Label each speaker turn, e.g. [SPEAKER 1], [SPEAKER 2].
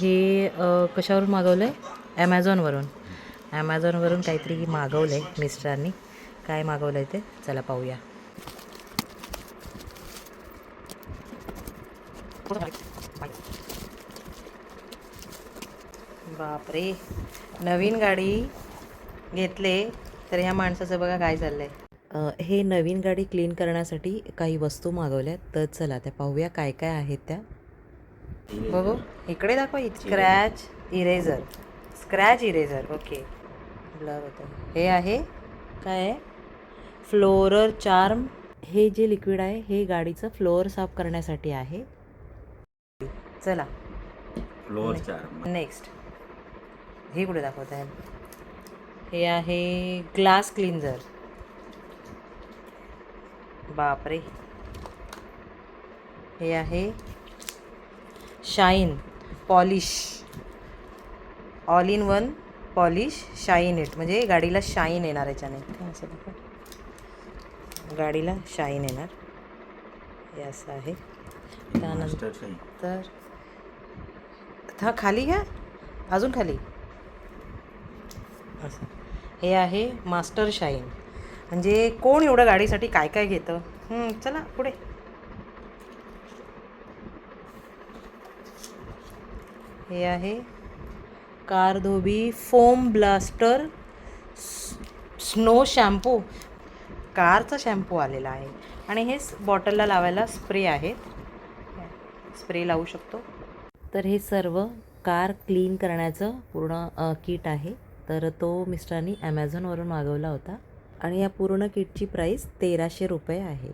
[SPEAKER 1] हे कशावरून मागवलं आहे ॲमेझॉनवरून ॲमेझॉनवरून काहीतरी मागवलं आहे मिस्टरांनी. काय मागवलं आहे ते? चला पाहूया. बापरे. नवीन गाडी घेतले तर ह्या माणसाचं बघा काय चाललं आहे हे नवीन गाडी क्लीन करण्यासाठी काही वस्तू मागवल्या तर चला त्या पाहूया काय काय आहेत त्या. बघू. इकडे दाखवा scratch eraser scratch eraser okay blur होतं. हे आहे. काय आहे? फ्लोरर चार्म हे जे लिक्विड आहे हे गाडीचं फ्लोअर साफ करण्यासाठी आहे. चला.
[SPEAKER 2] फ्लोअर चार
[SPEAKER 1] नेक्स्ट हे कुठे दाखवत आहे? हे आहे ग्लास क्लिन्झर बापरे. हे आहे shine polish. All in one polish shine it म्हणजे गाडीला शाईन येणार याच्याने. असं गाडीला शाईन येणार. हे असं आहे. त्यानंतर तर हा खाली घ्या. अजून खाली. असं. हे आहे मास्टर शाईन. म्हणजे कोण एवढं गाडीसाठी काय काय घेतं चला पुढे. हे आहे. Car Dhobi foam blaster snow shampoo. कारचा शॅम्पू आलेला आहे. आणि हे बॉटलला लावायला स्प्रे आहेत स्प्रे लावू शकतो. तर हे सर्व कार क्लीन करण्याचं पूर्ण किट आहे. तर तो मिस्टरांनी ॲमेझॉनवरून मागवला होता. आणि या पूर्ण किटची प्राईस तेराशे रुपये आहे.